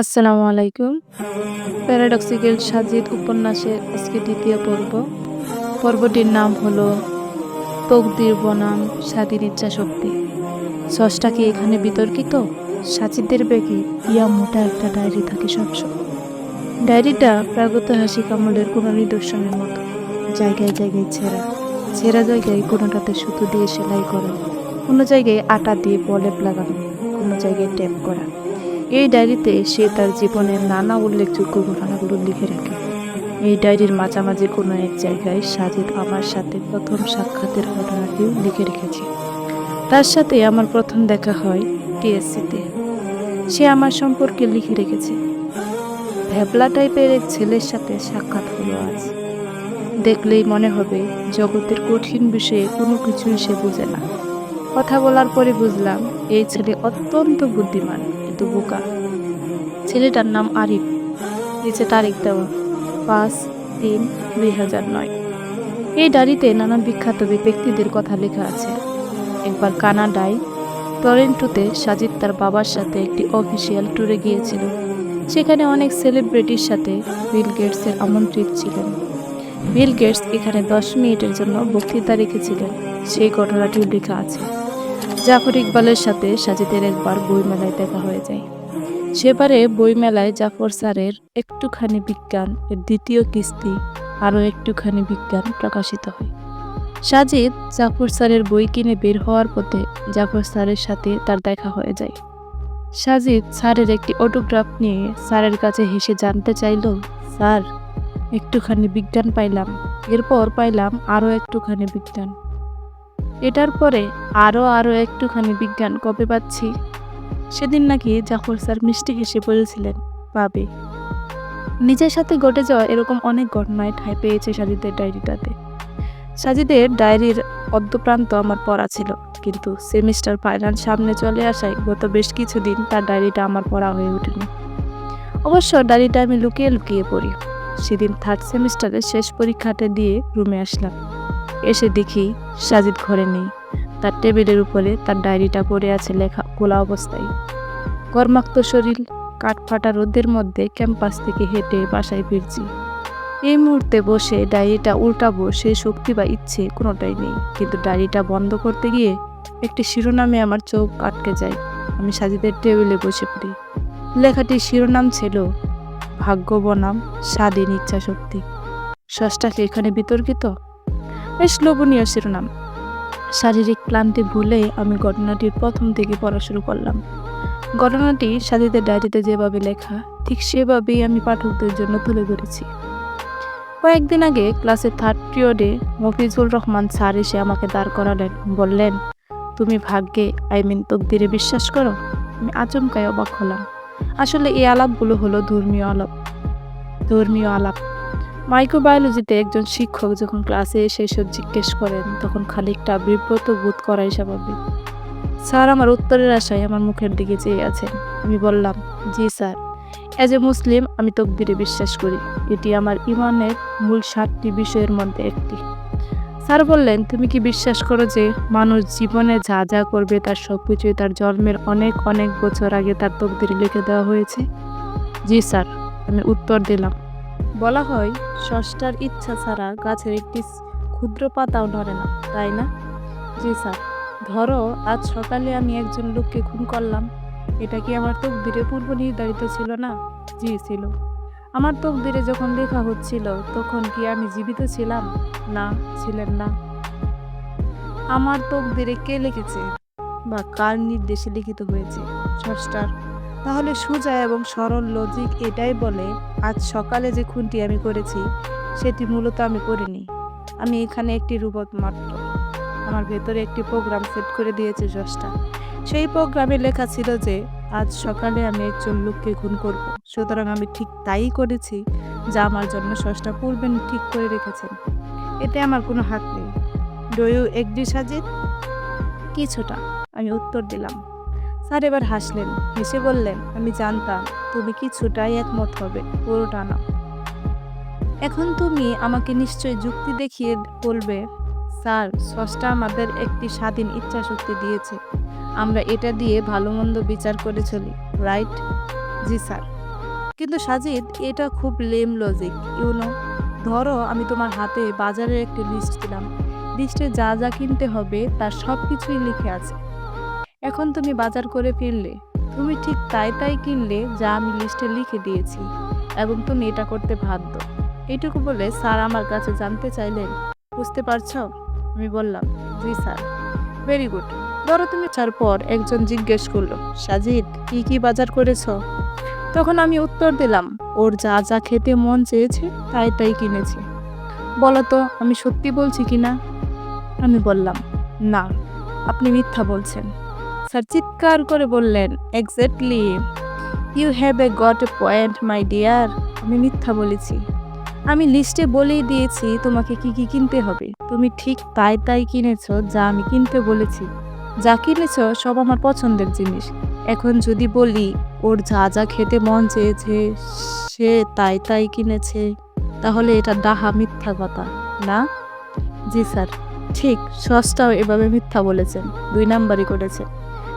আসসালামু আলাইকুম। প্যারাডক্সিক্যাল সাজিদ উপন্যাসের আজকে দ্বিতীয় পর্ব। পর্বটির নাম হলো তকদির বনাম স্বাধীন ইচ্ছা শক্তি। সসটা কি এখানে বিতর্কিত? সাজিদের ব্যাগে ইয়া মোটা একটা ডায়েরি থাকে সবসময় ডায়েরিটা প্রাগৈতিহাসিক আমলের কোনো নিদর্শনের মতো। জায়গায় জায়গায় ছেঁড়া। ছেঁড়া জায়গায় কোনোটাতে সুতো দিয়ে সেলাই করা। কোনো জায়গায় আটা দিয়ে বলেপ লাগানো। কোনো জায়গায় ট্যাপ করা। এই ডায়েরিতে সে তার জীবনের নানা উল্লেখযোগ্য ঘটনাগুলো লিখে রাখে। এই ডায়েরির মাঝামাঝি কোনো এক জায়গায় সাজিদ আমার সাথে প্রথম সাক্ষাতের ঘটনাটিও লিখে রেখেছে। তার সাথে আমার প্রথম দেখা হয় টিএসসিতে। সে আমার সম্পর্কে লিখে রেখেছে ভ্যাবলা টাইপের এক ছেলের সাথে সাক্ষাৎ হলো আজ। দেখলেই মনে হবে জগতের কঠিন বিষয়ে কোনো কিছুই সে বোঝে না। কথা বলার পরে বুঝলাম, এই ছেলে অত্যন্ত বুদ্ধিমান। কিন্তু বোকা। ছেলেটার নাম আরিফ নিচে তারিখ দেওয়া, পাঁচ তিন দুই হাজার নয়। এই ডায়েরিতে নানান বিখ্যাত ব্যক্তিদের কথা লেখা আছে। একবার কানাডায় টরেন্টোতে সাজিদ তার বাবার সাথে একটি অফিসিয়াল ট্যুরে গিয়েছিল। সেখানে অনেক সেলিব্রিটির সাথে বিল গেটসের আমন্ত্রিত ছিলেন। বিল গেটস এখানে দশ মিনিটের জন্য বক্তৃতা রেখেছিলেন। সেই ঘটনাটিও লেখা আছে। জাফর ইকবালের সাথে সাজিদের একবার বইমেলায় দেখা হয়ে যায়। সেবারে বইমেলায় জাফর স্যারের একটুখানি বিজ্ঞান এর দ্বিতীয় কিস্তি, আরও একটুখানি বিজ্ঞান প্রকাশিত হয়। সাজিদ জাফর স্যারের বই কিনে বের হওয়ার পথে জাফর স্যারের সাথে তার দেখা হয়ে যায়। সাজিদ স্যারের একটি অটোগ্রাফ নিয়ে স্যারের কাছে হেসে জানতে চাইল, স্যার, একটুখানি বিজ্ঞান পাইলাম। এরপর পাইলাম আরও একটুখানি বিজ্ঞান। এটার পরে আরও আরও একটুখানি বিজ্ঞান কবে পাচ্ছি? সেদিন নাকি জাফর স্যার মিষ্টি হেসে বলেছিলেন, পাবে। নিজের সাথে ঘটে যাওয়া এরকম অনেক ঘটনায় ঠাঁই পেয়েছে সাজিদের ডায়েরিটাতে। সাজিদের ডায়েরির অদ্যপ্রান্ত আমার পড়া ছিল, কিন্তু সেমিস্টার ফাইনাল সামনে চলে আসায় গত বেশ কিছুদিন তার ডায়েরিটা আমার পড়া হয়ে ওঠেনি। অবশ্য ডায়েরিটা আমি লুকিয়ে লুকিয়ে পড়ি। সেদিন থার্ড সেমিস্টারের শেষ পরীক্ষাটা দিয়ে রুমে আসলাম। এসে দেখি সাজিদ ঘরে নেই। তার টেবিলের উপরে তার ডায়েরিটা পড়ে আছে লেখা, খোলা অবস্থায়। কর্মাক্ত শরীর কাঠফাটা রোদের মধ্যে ক্যাম্পাস থেকে হেঁটে বাসায় ফিরছি। এই মুহূর্তে বসে ডায়েরিটা উল্টাবো সে শক্তি বা ইচ্ছে কোনোটাই নেই। কিন্তু ডায়েরিটা বন্ধ করতে গিয়ে একটি শিরোনামে আমার চোখ আটকে যায়। আমি সাজিদের টেবিলে বসে পড়ি। লেখাটির শিরোনাম ছিল ভাগ্য বনাম স্বাধীন ইচ্ছা শক্তি ষষ্ঠাকে এখানে বিতর্কিত? বেশ লোভনীয় শিরোনাম। শারীরিক ক্লান্তি ভুলে আমি ঘটনাটির প্রথম থেকে পড়া শুরু করলাম। ঘটনাটি সাজিদের ডায়েরিতে যেভাবে লেখা, ঠিক সেভাবেই আমি পাঠকদের জন্য তুলে ধরেছি। কয়েকদিন আগে ক্লাসের থার্ড পিরিয়ডে মফিজুল রহমান স্যার এসে আমাকে দাঁড় করালেন, বললেন, তুমি ভাগ্যে, আই মিন তকদিরে বিশ্বাস করো? আমি আচমকায় অবাক হলাম। আসলে এই আলাপগুলো হলো ধর্মীয় আলাপ। ধর্মীয় আলাপ। মাইক্রোবায়োলজিতে একজন শিক্ষক যখন ক্লাসে এসে এসব জিজ্ঞেস করেন, তখন খানিকটা বিব্রত বোধ করাই স্বাভাবিক। স্যার, আমার উত্তরের আশায় আমার মুখের দিকে চেয়ে আছেন। আমি বললাম, জি, স্যার। অ্যাজ এ মুসলিম আমি তকদিরে বিশ্বাস করি। এটি আমার ইমানের মূল সাতটি বিষয়ের মধ্যে একটি। স্যার বললেন, তুমি কি বিশ্বাস করো যে মানুষ জীবনে যা যা করবে তার সব কিছুই তার জন্মের অনেক অনেক বছর আগে তার তকদিরে লিখে দেওয়া হয়েছে? জি, স্যার। আমি উত্তর দিলাম বলা হয়, ষষ্ঠার ইচ্ছা ছাড়া গাছের একটি ক্ষুদ্র পাতাও নড়ে না, তাই না? জি স্যার। ধরো, আজ সকালে আমি একজন লোককে খুন করলাম। এটা কি আমার তকদিরে পূর্ব নির্ধারিত ছিল না? জি, ছিল। আমার তকদিরে যখন লেখা হচ্ছিল, তখন কি আমি জীবিত ছিলাম? না, ছিলেন না। আমার তকদিরে কে লিখেছে? বা কার নির্দেশে লিখিত হয়েছে? ষষ্ঠার তাহলে সোজা এবং সরল লজিক এটাই বলে, আজ সকালে যে খুনটি আমি করেছি, সেটি মূলত আমি করিনি। আমি এখানে একটি রোবট মাত্র। আমার ভেতরে একটি প্রোগ্রাম সেট করে দিয়েছে ষষ্ঠা সেই প্রোগ্রামে লেখা ছিল যে, আজ সকালে আমি একজন লোককে খুন করব। সুতরাং আমি ঠিক তাই করেছি যা আমার জন্য ষষ্ঠা পূর্বেন ঠিক করে রেখেছেন। এতে আমার কোনো হাত নেই। ডো ইউ এগ্রি সাজিদ কিছুটা। আমি উত্তর দিলাম। স্যার এবার হাসলেন, হেসে বললেন, আমি জানতাম, তুমি কিছুটাই একমত হবে পুরোটা না এখন তুমি আমাকে নিশ্চয় যুক্তি দেখিয়ে বলবে, স্যার, স্রষ্টা আমাদের একটি স্বাধীন ইচ্ছা শক্তি দিয়েছে। আমরা এটা দিয়ে ভালো মন্দ বিচার করে চলি, রাইট? জি, স্যার। কিন্তু সাজিদ, এটা খুব লেম লজিক ইউনো ধরো, আমি তোমার হাতে বাজারের একটি লিস্ট দিলাম। লিস্টে যা যা কিনতে হবে, তার সব কিছুই লিখে আছে। এখন তুমি বাজার করে ফিরলে তুমি ঠিক তাই তাই কিনলে, যা আমি লিস্টে লিখে দিয়েছি, এবং তুমি এটা করতে বাধ্য। এইটুকু বলে স্যার আমার কাছে জানতে চাইলেন। বুঝতে পারছ? আমি বললাম, জি স্যার। ভেরি গুড ধরো তুমি চার পর একজন জিজ্ঞেস করল, সাজিদ, কি কি বাজার করেছ? তখন আমি উত্তর দিলাম, ওর যা যা খেতে মন চেয়েছে, তাই তাই কিনেছি। বলো তো, আমি সত্যি বলছি কি না? আমি বললাম, না, আপনি মিথ্যা বলছেন। স্যার চিৎকার করে বললেন exactly you have a got a point my dear আমি মিথ্যা বলেছি। আমি লিস্টে বলেই দিয়েছি, তোমাকে কি কি কিনতে হবে? তুমি ঠিক তাই তাই কিনেছো, যা আমি কিনতে বলেছি। যা কিনেছ, সব আমার পছন্দের জিনিস। এখন যদি বলি, ওর যা যা খেতে মন চেয়েছে, সে তাই তাই কিনেছে, তাহলে এটা ডাহা মিথ্যা কথা, না? জি স্যার, ঠিক সসটাও এভাবে মিথ্যা বলেছেন, দুই নাম্বারই করেছে।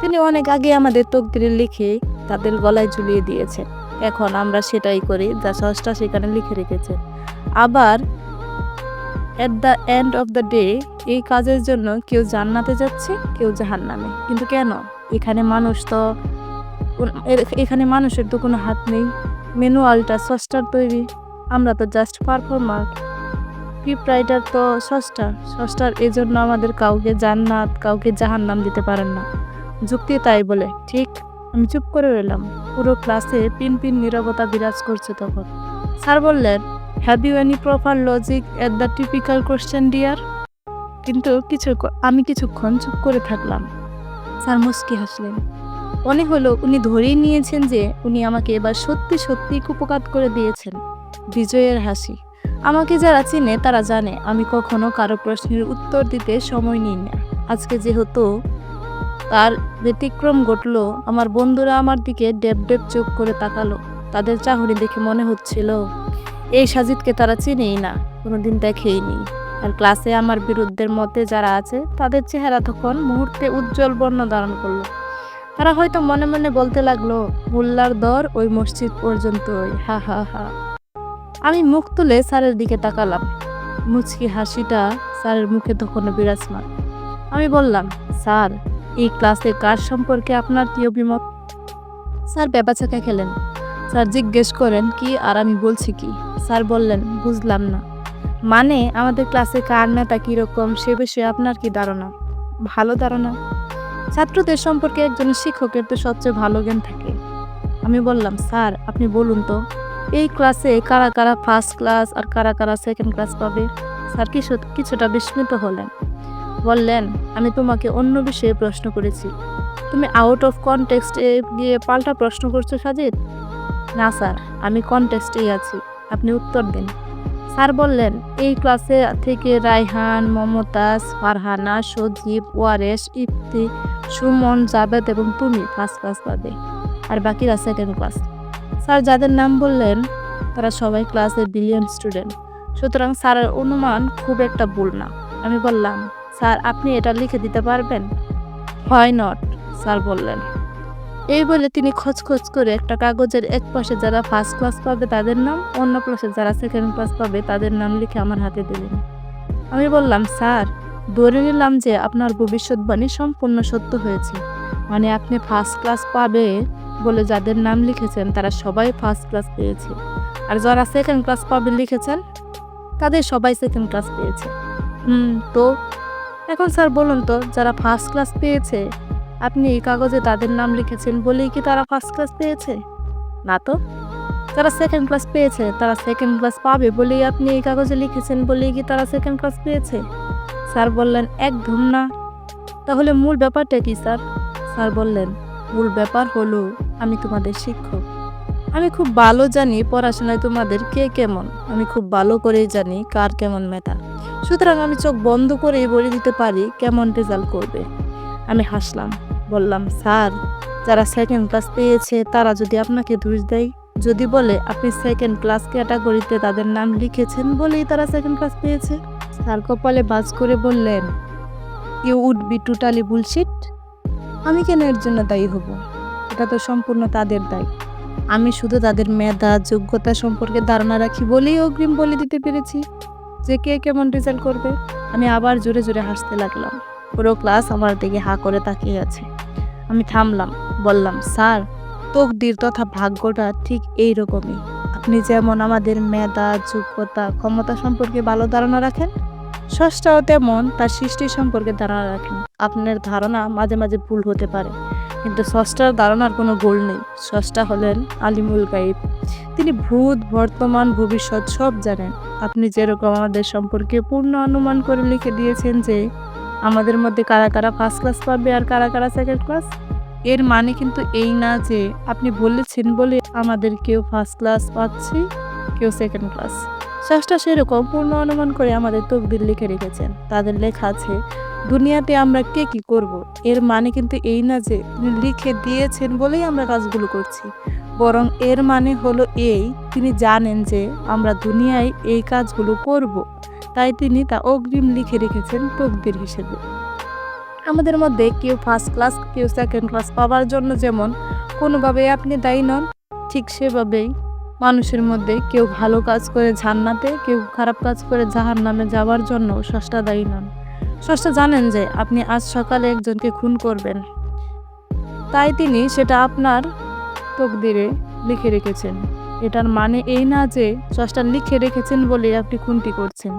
তিনি অনেক আগে আমাদের তকদিরে লিখে তাদের গলায় ঝুলিয়ে দিয়েছেন। এখন আমরা সেটাই করি যা সসটা সেখানে লিখে রেখেছে। আবার at the end of the day এই কাজের জন্য কেউ জান্নাতে যাচ্ছে, কেউ জাহান্নামে। কিন্তু কেন? এখানে মানুষ তো, এখানে মানুষের তো কোনো হাত নেই। ম্যানুয়ালটা সস্টার তৈরি। আমরা তো জাস্ট পারফর্মার স্ক্রিপ্ট রাইটার তো সস্টার সস্টার এই জন্য আমাদের কাউকে জান্নাত, কাউকে জাহান্নাম দিতে পারেন না। যুক্তি তাই বলে, ঠিক, আমি চুপ করে রইলাম। পুরো ক্লাসে পিন পিন নীরবতা বিরাজ করছে তখন। স্যার বললেন have you any proper logic at the typical question dear কিন্তু কিছু আমি কিছুক্ষণ চুপ করে থাকলাম। স্যার মুস্কি হাসলেন। মনে হলো উনি ধরেই নিয়েছেন যে উনি আমাকে এবার সত্যি সত্যি কুপকাত করে দিয়েছেন। বিজয়ের হাসি। আমাকে যারা চিনে তারা জানে, আমি কখনো কারও প্রশ্নের উত্তর দিতে সময় নিই না। আজকে যেহেতু তার ব্যতিক্রম ঘটলো, আমার বন্ধুরা আমার দিকে ডেপ ডেপ চোখ করে তাকালো। তাদের চাহনি দেখে মনে হচ্ছিল, এই সাজিদকে তারা চিনেই না, কোনোদিন দেখেইনি। আর ক্লাসে আমার বিরুদ্ধের মতে যারা আছে, তাদের চেহারা তখন মুহূর্তে উজ্জ্বল বর্ণ ধারণ করল। তারা হয়তো মনে মনে বলতে লাগল, মোল্লার দর ওই মসজিদ পর্যন্তই, হা হা হা। আমি মুখ তুলে স্যারের দিকে তাকালাম। মুচকি হাসিটা স্যারের মুখে তখনও বিরাজমান। আমি বললাম, স্যার এই ক্লাসে কার সম্পর্কে আপনার কি অভিমত? স্যার ব্যাপাচাকা খেলেন। স্যার জিজ্ঞেস করেন, কি আর আমি বলছি কি? স্যার বললেন, বুঝলাম না। মানে আমাদের ক্লাসে কার নেতা কীরকম, সে বিষয়ে আপনার কি ধারণা? ভালো ধারণা। ছাত্রদের সম্পর্কে একজন শিক্ষকের তো সবচেয়ে ভালো জ্ঞান থাকে। আমি বললাম, স্যার, আপনি বলুন তো, এই ক্লাসে কারা কারা ফার্স্ট ক্লাস আর কারা কারা সেকেন্ড ক্লাস পাবে? স্যার কিছু কিছুটা বিস্মিত হলেন। বললেন, আমি তোমাকে অন্য বিষয়ে প্রশ্ন করেছি। তুমি আউট অফ কনটেক্সটে গিয়ে পাল্টা প্রশ্ন করছ সাজিদ? না, স্যার, আমি কনটেক্সটেই আছি। আপনি উত্তর দিন। স্যার বললেন, এই ক্লাসে থেকে রায়হান, মমতাজ, ফারহানা, সজীব ওয়ারেস ইফতি, সুমন, জাবেদ এবং তুমি ফার্স্ট ক্লাস পাবে আর বাকিরা সেকেন্ড ক্লাস স্যার যাদের নাম বললেন, তারা সবাই ক্লাসের বিলিয়ন স্টুডেন্ট সুতরাং স্যারের অনুমান খুব একটা ভুল না। আমি বললাম স্যার, আপনি এটা লিখে দিতে পারবেন? হয় নট, স্যার বললেন। এই বলে তিনি খচখচ করে একটা কাগজের এক পাশে যারা ফার্স্ট ক্লাস পাবে তাদের নাম, অন্য পাশে যারা সেকেন্ড ক্লাস পাবে তাদের নাম লিখে আমার হাতে দিলেন। আমি বললাম, স্যার, ধরে নিলাম যে আপনার ভবিষ্যৎবাণী সম্পূর্ণ সত্য হয়েছে। মানে আপনি ফার্স্ট ক্লাস পাবে বলে যাদের নাম লিখেছেন, তারা সবাই ফার্স্ট ক্লাস পেয়েছে। আর যারা সেকেন্ড ক্লাস পাবে লিখেছেন, তাদের সবাই সেকেন্ড ক্লাস পেয়েছে। হুম, তো এখন স্যার বলুন তো, যারা ফার্স্ট ক্লাস পেয়েছে, আপনি এই কাগজে তাদের নাম লিখেছেন বলেই কি তারা ফার্স্ট ক্লাস পেয়েছে? না তো? যারা সেকেন্ড ক্লাস পেয়েছে, তারা সেকেন্ড ক্লাস পাবে বলেই আপনি এই কাগজে লিখেছেন বলেই কি তারা সেকেন্ড ক্লাস পেয়েছে? স্যার বললেন, একদম না। তাহলে মূল ব্যাপারটা কি, স্যার? স্যার বললেন, মূল ব্যাপার হলো, আমি তোমাদের শিক্ষক। আমি খুব ভালো জানি পড়াশোনায় তোমাদের কে কেমন। আমি খুব ভালো করেই জানি কার কেমন মেধা। সুতরাং আমি চোখ বন্ধ করেই বলে দিতে পারি কেমন রেজাল্ট করবে। আমি হাসলাম, বললাম, স্যার, যারা সেকেন্ড ক্লাস পেয়েছে, তারা যদি আপনাকে দোষ দেয়, যদি বলে আপনি সেকেন্ড ক্লাস ক্যাটাগরিতে তাদের নাম লিখেছেন বলেই তারা সেকেন্ড ক্লাস পেয়েছে? স্যার কপালে বাজ করে বললেন you would be totally bullshit আমি কেন এর জন্য দায়ী হব? এটা তো সম্পূর্ণ তাদের দায়। আমি শুধু তাদের মেধা, যোগ্যতা সম্পর্কে ধারণা রাখি বলেই অগ্রিম বলে দিতে পেরেছি। যে কে কেমন রেজাল্ট করবে? আমি আবার জোরে জোরে হাসতে লাগলাম। পুরো ক্লাস আমার দিকে হা করে তাকিয়ে আছে। আমি থামলাম, বললাম, স্যার, তকদির তথা ভাগ্যটা ঠিক এই রকমই আপনি যেমন আমাদের মেধা, যোগ্যতা, ক্ষমতা সম্পর্কে ভালো ধারণা রাখেন ষষ্ঠাও তেমন তার সৃষ্টি সম্পর্কে ধারণা রাখেন। আপনার ধারণা মাঝে মাঝে ভুল হতে পারে, কিন্তু ষষ্ঠার ধারণার কোনো গোল নেই। ষষ্ঠা হলেন আলিমুল গাইব। তিনি ভূত, বর্তমান, ভবিষ্যৎ সব জানেন। আপনি যেরকম আমাদের সম্পর্কে পূর্ণ অনুমান করে লিখে দিয়েছেন যে, আমাদের মধ্যে কারা কারা ফার্স্ট ক্লাস পাবে আর কারা কারা সেকেন্ড ক্লাস এর মানে কিন্তু এই না যে, আপনি বলেছেন বলে আমাদের কেউ ফার্স্ট ক্লাস পাচ্ছে, কেউ সেকেন্ড ক্লাস ষষ্ঠ সেরকম পূর্ণ অনুমান করে আমাদের তকদির লিখে রেখেছেন। তাদের লেখা আছে দুনিয়াতে আমরা কে কি করব? এর মানে কিন্তু এই না যে তিনি লিখে দিয়েছেন বলেই আমরা কাজগুলো করছি। বরং এর মানে হলো এই, তিনি জানেন যে আমরা দুনিয়ায় এই কাজগুলো করব। তাই তিনি তা অগ্রিম লিখে রেখেছেন তকদির হিসেবে। আমাদের মধ্যে কেউ ফার্স্ট ক্লাস কেউ সেকেন্ড ক্লাস পাওয়ার জন্য যেমন কোনোভাবে আপনি দায়ী নন, ঠিক সেভাবেই মানুষের মধ্যে কেউ ভালো কাজ করে জান্নাতে, কেউ খারাপ কাজ করে জাহার নামে যাওয়ার জন্য ষষ্ঠা দায়ী নন। ষষ্ঠা জানেন যে আপনি আজ সকালে একজনকে খুন করবেন। তাই তিনি সেটা আপনার তকদিরে লিখে রেখেছেন। এটার মানে এই না যে ষষ্ঠা লিখে রেখেছেন বলে আপনি খুনটি করছেন।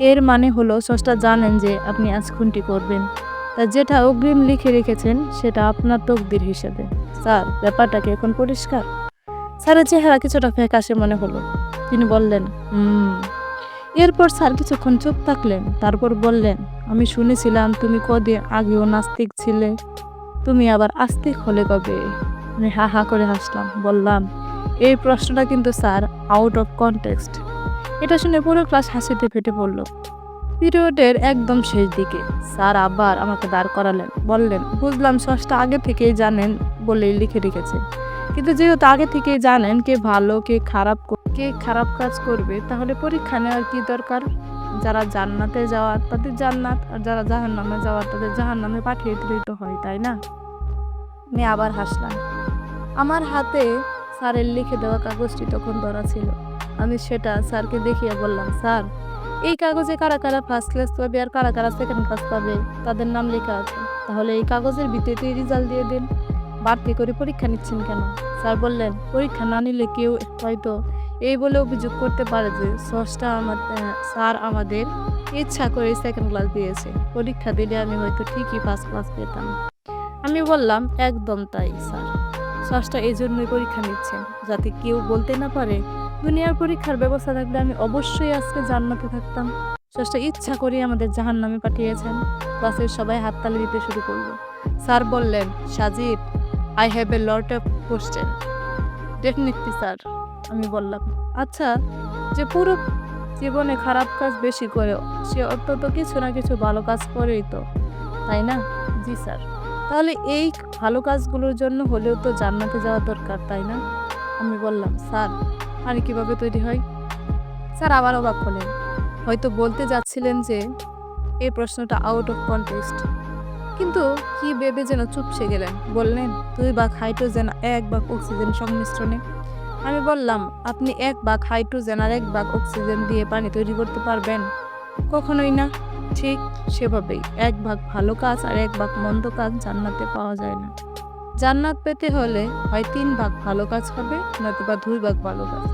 এর মানে হলো ষষ্ঠা জানেন যে আপনি আজ খুনটি করবেন। তা যেটা অগ্রিম লিখে রেখেছেন সেটা আপনার তকদির হিসেবে। স্যার ব্যাপারটাকে এখন পরিষ্কার? স্যারের চেহারা কিছুটা ফ্যাকাশে মনে হলো। তিনি বললেন, হুম। এরপর স্যার কিছুক্ষণ চুপ থাকলেন, তারপর বললেন আমি শুনেছিলাম তুমি কদিন আগেও নাস্তিক ছিলে। তুমি আবার আস্তিক হলে কবে? আমি হা হা করে হাসলাম, বললাম, এই প্রশ্নটা কিন্তু স্যার আউট অফ কনটেক্সট এটা শুনে পুরো ক্লাস হাসিতে ফেটে পড়ল। পিরিয়ডের একদম শেষ দিকে স্যার আবার আমাকে দাঁড় করালেন, বললেন, বুঝলাম ষষ্ঠ আগে থেকেই জানেন বলেই লিখে রেখেছে। কিন্তু যেহেতু আগে থেকেই জানেন কে ভালো, কে খারাপ কে খারাপ কাজ করবে, তাহলে পরীক্ষা নেওয়ার কি দরকার? যারা জান্নাতে যাওয়ার তাদের জান্নাত আর যারা জাহান নামে যাওয়ার তাদের জাহান নামে পাঠিয়ে দিলেই তো হয়, তাই না? আমি আবার হাসলাম। আমার হাতে স্যারের লিখে দেওয়া কাগজটি তখন ধরা ছিল। আমি সেটা স্যারকে দেখিয়ে বললাম, স্যার, এই কাগজে কারা কারা ফার্স্ট ক্লাস পাবে আর কারা কারা সেকেন্ড ক্লাস পাবে? তাদের নাম লেখা আছে। তাহলে এই কাগজের ভিত্তিতে রেজাল্ট দিয়ে দিন। বাড়তি করে পরীক্ষা নিচ্ছেন কেন? স্যার বললেন, পরীক্ষা না নিলে কেউ হয়তো এই বলে অভিযোগ করতে পারে যে ষষ্ঠটা আমাদের স্যার আমাদের ইচ্ছা করে সেকেন্ড ক্লাস দিয়েছে। পরীক্ষা দিলে আমি হয়তো ঠিকই ফার্স্ট ক্লাস পেতাম। আমি বললাম, একদম তাই, স্যার। ষষ্ঠটা এই জন্যই পরীক্ষা নিচ্ছেন যাতে কেউ বলতে না পারে, দুনিয়ার পরীক্ষার ব্যবস্থা থাকলে আমি অবশ্যই আজকে জান্নাতে থাকতাম। ষষ্ঠ ইচ্ছা করে আমাদের জাহান নামে পাঠিয়েছেন। ক্লাসের সবাই হাততালি দিতে শুরু করল। স্যার বললেন, Sajid I have a lot of question definitely sir. আমি বললাম আচ্ছা যে পুরো জীবনে খারাপ কাজ বেশি করে সে অন্তত কিছু না কিছু ভালো কাজ করেই তো, তাই না? জি, স্যার। তাহলে এই ভালো কাজগুলোর জন্য হলেও তো জান্নাতে যাওয়া দরকার, তাই না? আমি বললাম, স্যার আর কীভাবে তৈরি হয়? স্যার আবার অবাক হলেন হয়তো বলতে যাচ্ছিলেন যে, এই প্রশ্নটা আউট অফ কনটেক্সট কিন্তু কি ভেবে যেন চুপসে গেলেন, বললেন, দুই ভাগ হাইড্রোজেন, এক ভাগ অক্সিজেন সংমিশ্রণে। আমি বললাম, আপনি এক ভাগ হাইড্রোজেন আর এক ভাগ অক্সিজেন দিয়ে পানি তৈরি করতে পারবেন। কখনোই না। ঠিক সেভাবেই এক ভাগ ভালো কাজ আর এক ভাগ মন্দ কাজ জান্নাতে পাওয়া যায় না। জান্নাত পেতে হলে হয় তিন ভাগ ভালো কাজ হবে নয়তো বা দুই ভাগ ভালো কাজ।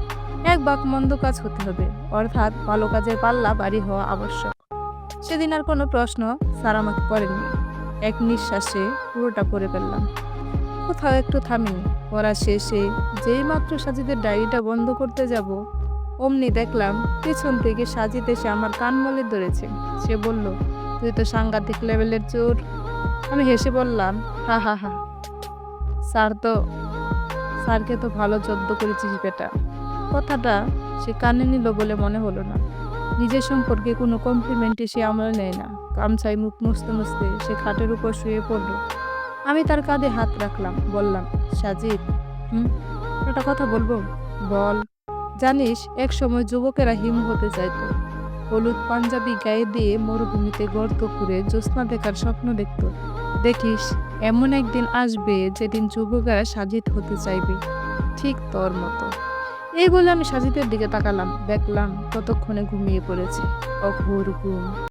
এক ভাগ মন্দ কাজ হতে হবে, অর্থাৎ ভালো কাজের পাল্লা বাড়ি হওয়া আবশ্যক। সেদিন আর কোনো প্রশ্ন স্যার আমাকে করেননি। এক নিঃশ্বাসে পুরোটা করে ফেললাম। কোথাও একটু থামিনি। পড়া শেষে যেই মাত্র সাজিদের ডায়েরিটা বন্ধ করতে যাব, অমনি দেখলাম পেছন থেকে সাজিদ এসে আমার কান মলে ধরেছে। সে বলল, তুই তো সাংঘাতিক লেভেলের চোর। আমি হেসে বললাম, হা হা হা। স্যার তো, স্যারকে তো ভালো চোদ্দ করেছিস বেটা। কথাটা সে কানে নিল বলে মনে হলো না। নিজের সম্পর্কে কোনো কমপ্লিমেন্টই সে আমল নেয় না। গামছাই মুখ মুছতে মুছতে সে খাটের উপর শুয়ে পড়ল। আমি তার কাঁধে হাত রাখলাম, বললাম, সাজিদ, হুম, একটা কথা বলব? বল। জানিস, এক সময় যুবকেরা হিম হতে চাইতো। হলুদ পাঞ্জাবি গায়ে দিয়ে মরুভূমিতে গর্ত করে জ্যোৎস্না দেখার স্বপ্ন দেখত। দেখিস, এমন একদিন আসবে যেদিন যুবকেরা সাজিদ হতে চাইবে। ঠিক তোর মতো। এই বলে আমি সাজিদের দিকে তাকালাম, দেখলাম ততক্ষণে ঘুমিয়ে পড়েছে। অঘোর ঘুম।